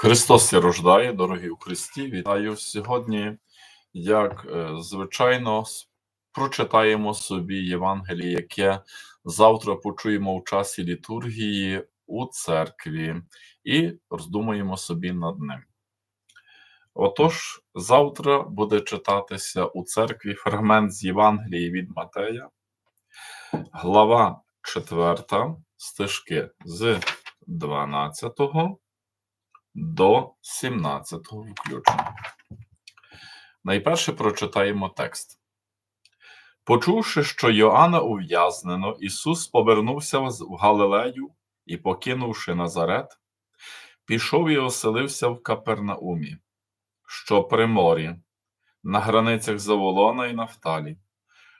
Христос ся рождає, дорогі у Христі. Вітаю сьогодні. Як е, звичайно, прочитаємо собі Євангеліє, яке завтра почуємо в часі літургії у церкві, і роздумаємо собі над ним. Отож, завтра буде читатися у церкві фрагмент з Євангелії від Матея, глава 4, стежки з 12 до 17 включно. Найперше прочитаємо текст. Почувши, що Йоанна ув'язнено, Ісус повернувся в Галилею і, покинувши Назарет, пішов і оселився в Капернаумі, що при морі, на границях Заволона і Нафталі,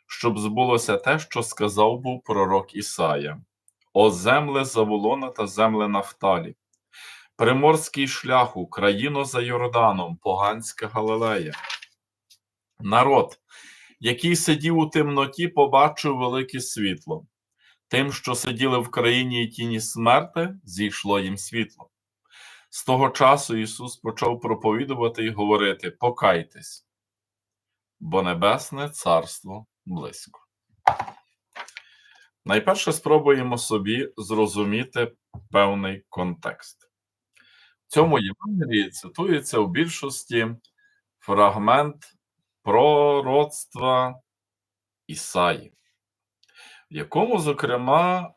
щоб збулося те, що сказав був пророк Ісая: О земле Заволона та земле Нафталі, Приморський шляху, країно за Йорданом, поганська Галилея. Народ, який сидів у темноті, побачив велике світло. Тим, що сиділи в країні і тіні смерти, зійшло їм світло. З того часу Ісус почав проповідувати і говорити: Покайтесь, бо Небесне Царство близько. Найперше спробуємо собі зрозуміти певний контекст. В цьому Євангелії цитується у більшості фрагмент пророцтва Ісаї, в якому, зокрема,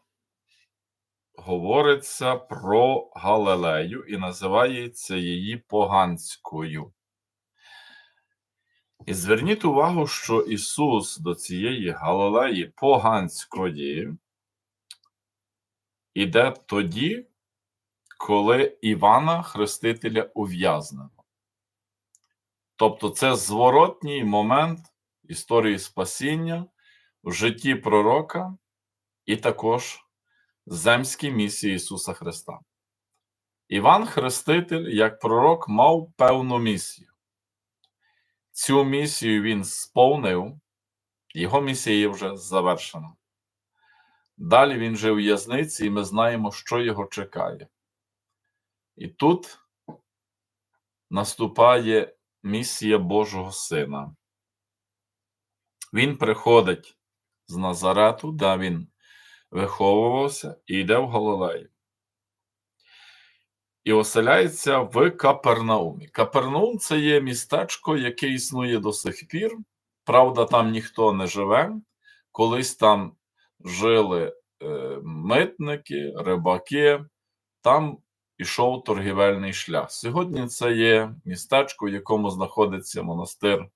говориться про Галилею і називається її поганською. І зверніть увагу, що Ісус до цієї Галилеї поганської іде тоді, коли Івана Хрестителя ув'язнено. Тобто це зворотній момент історії спасіння в житті пророка і також земській місії Ісуса Христа. Іван Хреститель, як пророк, мав певну місію. Цю місію він сповнив, його місія є вже завершена. Далі він жив у в'язниці, і ми знаємо, що його чекає. І тут наступає місія Божого Сина. Він приходить з Назарету, де він виховувався, і йде в Галилею. І оселяється в Капернаумі. Капернаум це є містечко, яке існує до сих пір. Правда, там ніхто не живе. Колись там жили е, митники, рибаки, там ішов торгівельний шлях. Сьогодні це є містечко, в якому знаходиться монастир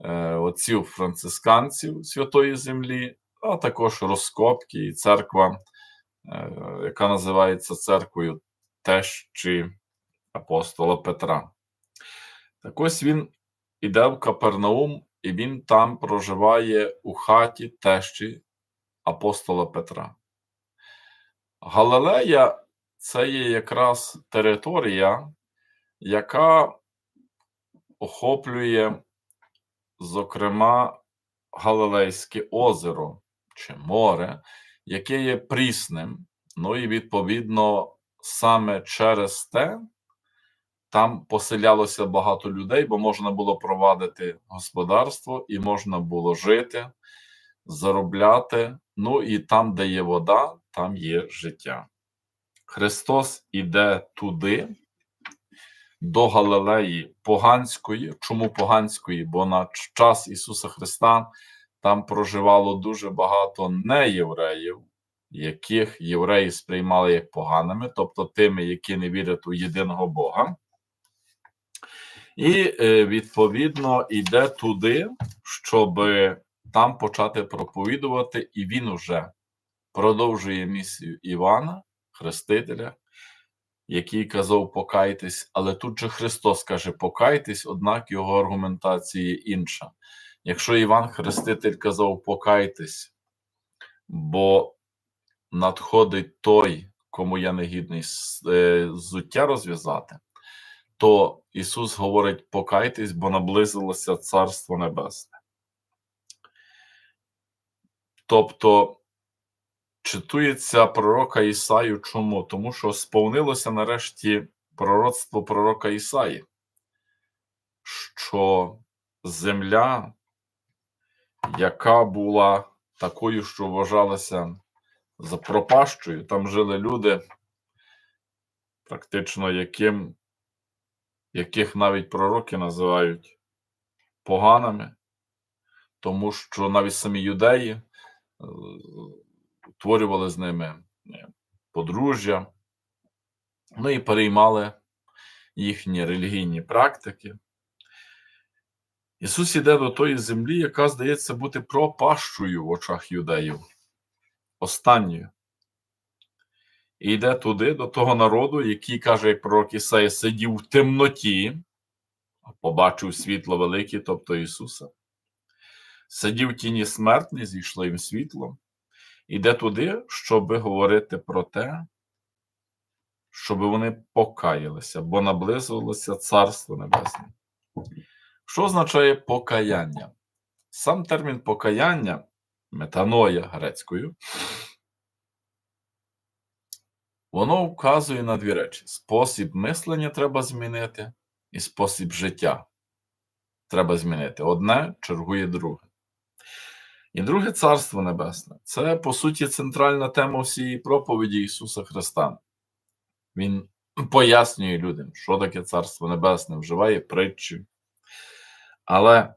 е, отців францисканців Святої Землі, а також розкопки і церква, е, яка називається церквою тещі апостола Петра. Так ось він іде в Капернаум, і він там проживає у хаті тещі апостола Петра. Галилея це є якраз територія, яка охоплює, зокрема, Галилейське озеро чи море, яке є прісним. Ну і відповідно саме через те там поселялося багато людей, бо можна було провадити господарство і можна було жити, заробляти. Ну і там, де є вода, там є життя. Христос іде туди, до Галилеї поганської. Чому поганської? Бо на час Ісуса Христа там проживало дуже багато неєвреїв, яких євреї сприймали як поганими, тобто тими, які не вірять у єдиного Бога. І е, відповідно йде туди, щоб там почати проповідувати, і він уже продовжує місію Івана, Хрестителя, який казав покайтесь, але тут же Христос каже покайтесь, однак його аргументація інша. Якщо Іван Хреститель казав покайтесь, бо надходить той, кому я не гідний е, зуття розв'язати, то Ісус говорить: покайтесь, бо наблизилося Царство Небесне. Тобто читується пророка Ісаю. Чому? Тому що сповнилося нарешті пророцтво пророка Ісаї, що земля, яка була такою, що вважалася за пропащою, там жили люди, практично яким, яких навіть пророки називають поганими, тому що навіть самі юдеї е, утворювали з ними е, подружжя, ну і переймали їхні релігійні практики. Ісус іде до тої землі, яка здається бути пропащою в очах юдеїв, останньою. І йде туди, до того народу, який, каже, як пророк Ісаїя, сидів в темноті, а побачив світло велике, тобто Ісуса. Сидів в тіні смертний, зійшло їм світло. Іде туди, щоб говорити про те, щоб вони покаялися, бо наблизилося Царство Небесне. Що означає покаяння? Сам термін покаяння, метаноя грецькою, воно вказує на дві речі: спосіб мислення треба змінити, і спосіб життя треба змінити. Одне чергує друге. І друге Царство Небесне це, по суті, центральна тема всієї проповіді Ісуса Христа. Він пояснює людям, що таке Царство Небесне, вживає притчі. Але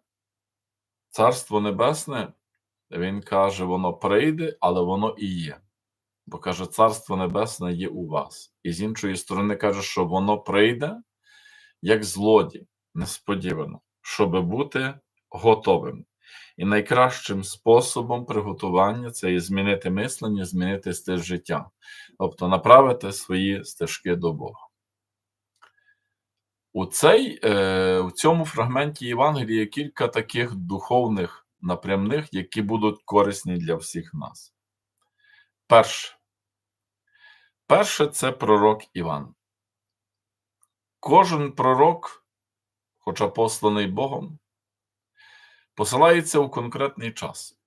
Царство Небесне, він каже, воно прийде, але воно і є. Бо каже, Царство Небесне є у вас. І з іншої сторони каже, що воно прийде як злодій, несподівано, щоб бути готовим. І найкращим способом приготування це і змінити мислення, змінити стиль життя, тобто направити свої стежки до Бога. У цей, е, у цьому фрагменті Євангелія є кілька таких духовних напрямних, які будуть корисні для всіх нас. Перше. Перше це пророк Іван. Кожен пророк, хоча посланий Богом, посилається у конкретний час.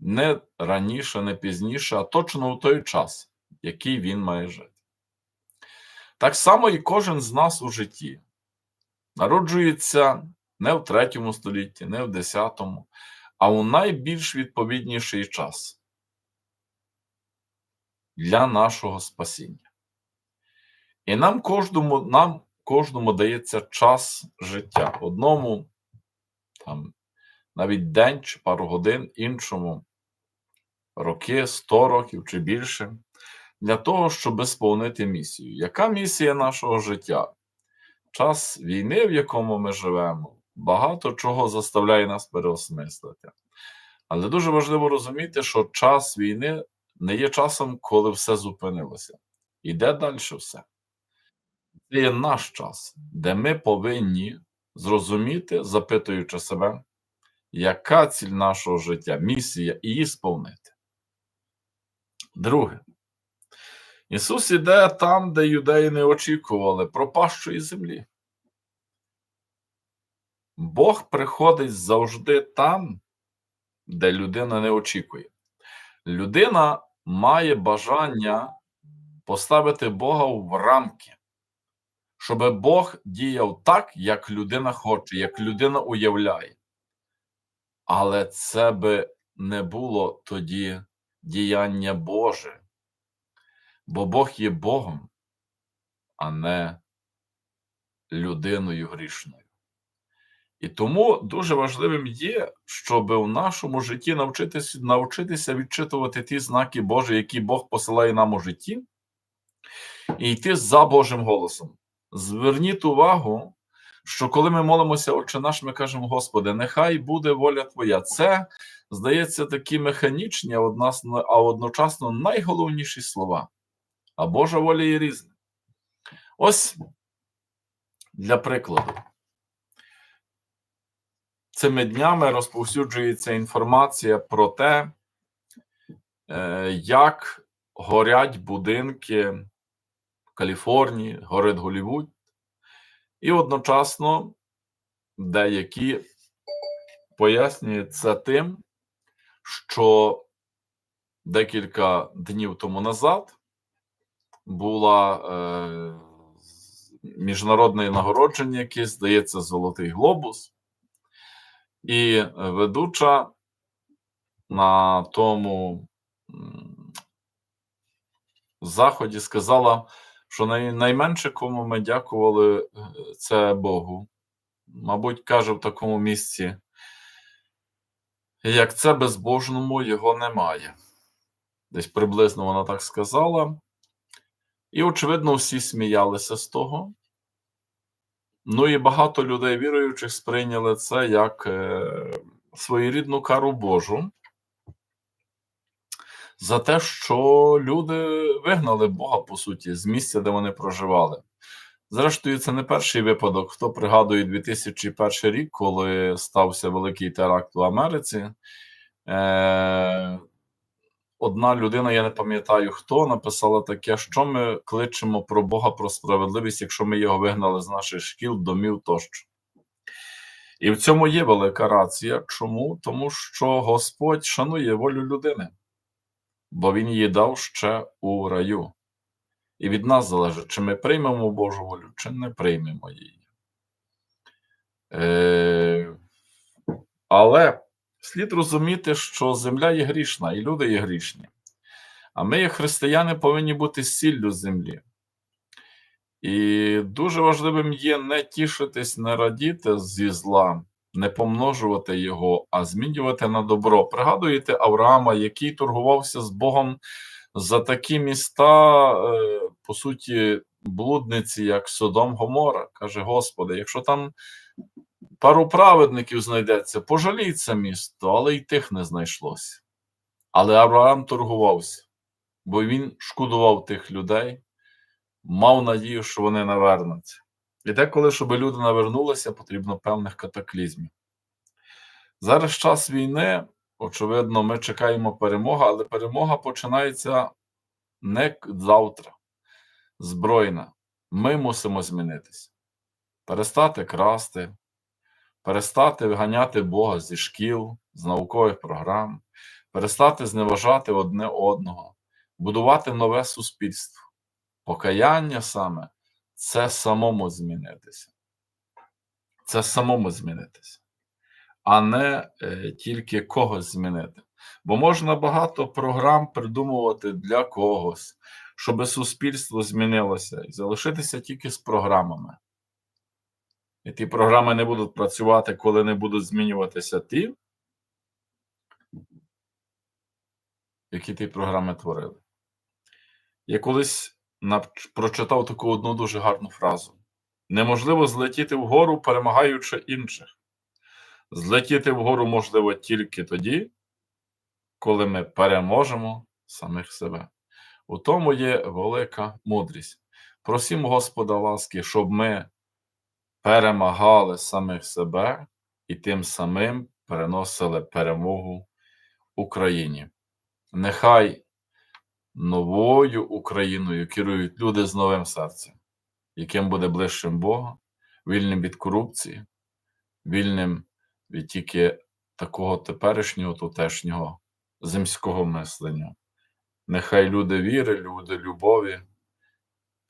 Не раніше, не пізніше, а точно у той час, який він має жити. Так само і кожен з нас у житті народжується не в третьому столітті, не в десятому, а у найбільш відповідніший час для нашого спасіння. І нам кожному, нам кожному дається час життя. Одному там навіть день чи пару годин, іншому роки, 100 років чи більше, для того, щоб сповнити місію. Яка місія нашого життя? Час війни, в якому ми живемо, багато чого заставляє нас переосмислити. Але дуже важливо розуміти, що час війни не є часом, коли все зупинилося. Іде далі все. Це є наш час, де ми повинні зрозуміти, запитуючи себе, яка ціль нашого життя, місія, і її сповнити. Друге, Ісус іде там, де юдеї не очікували, пропащої землі. Бог приходить завжди там, де людина не очікує. Людина має бажання поставити Бога в рамки, щоб Бог діяв так, як людина хоче, як людина уявляє. Але це би не було тоді діяння Боже. Бо Бог є Богом, а не людиною грішною. І тому дуже важливим є, щоб у нашому житті навчитися навчитися відчитувати ті знаки Божі, які Бог посилає нам у житті, і йти за Божим голосом. Зверніть увагу, що коли ми молимося, Отче наш, ми кажемо, Господи, нехай буде воля Твоя. Це, здається, такі механічні, а одночасно найголовніші слова. А Божа воля є різна. Ось для прикладу. Цими днями розповсюджується інформація про те, е, як горять будинки Каліфорнії, горить Голівуд, і одночасно деякі пояснюють це тим, що декілька днів тому назад була е, міжнародне нагородження, якесь, здається, Золотий Глобус. І ведуча на тому заході сказала, що най, найменше, кому ми дякували, е, це Богу. Мабуть, каже в такому місці, як це безбожному його немає. Десь приблизно вона так сказала. І, очевидно, всі сміялися з того. Ну і багато людей віруючих сприйняли це як е, своєрідну кару Божу за те, що люди вигнали Бога, по суті, з місця, де вони проживали. Зрештою, це не перший випадок. Хто пригадує 2001 рік, коли стався великий теракт в Америці. Е, одна людина, я не пам'ятаю хто, написала таке, що ми кличемо про Бога про справедливість, якщо ми його вигнали з наших шкіл, домів тощо. І в цьому є велика рація. Чому? Тому що Господь шанує волю людини, бо Він її дав ще у раю. І від нас залежить, чи ми приймемо Божу волю, чи не приймемо її. Е, але слід розуміти, що земля є грішна, і люди є грішні. А ми, як християни, повинні бути сіллю землі. І дуже важливим є не тішитись, не радіти зі зла, не помножувати його, а змінювати на добро. Пригадуєте Авраама, який торгувався з Богом за такі міста, е, по суті, блудниці, як Содом Гомора. Каже: Господи, якщо там пару праведників знайдеться, пожалій це місто, але й тих не знайшлося. Але Авраам торгувався, бо він шкодував тих людей, мав надію, що вони навернуться. І деколи, щоб люди навернулися, потрібно певних катаклізмів. Зараз час війни, очевидно, ми чекаємо перемоги, але перемога починається не завтра, збройна. Ми мусимо змінитися, перестати красти, перестати виганяти Бога зі шкіл, з наукових програм, перестати зневажати одне одного, будувати нове суспільство. Покаяння саме це самому змінитися. Це самому змінитися, а не е, тільки когось змінити. Бо можна багато програм придумувати для когось, щоб суспільство змінилося і залишитися тільки з програмами. І ті програми не будуть працювати, коли не будуть змінюватися ті, які ті програми творили. Я колись прочитав таку одну дуже гарну фразу: неможливо злетіти вгору, перемагаючи інших. Злетіти вгору можливо тільки тоді, коли ми переможемо самих себе. У тому є велика мудрість. Просім Господа ласки, щоб ми перемагали самих себе і тим самим переносили перемогу Україні. Нехай новою Україною керують люди з новим серцем, яким буде ближчим Бога, вільним від корупції, вільним від тільки такого теперішнього, тутешнього земського мислення. Нехай люди віри, люди любові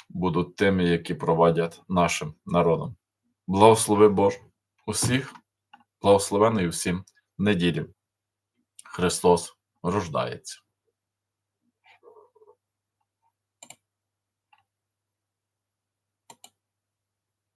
будуть тими, які провадять нашим народом. Благослови Боже усіх, благословений усім неділі. Христос рождається.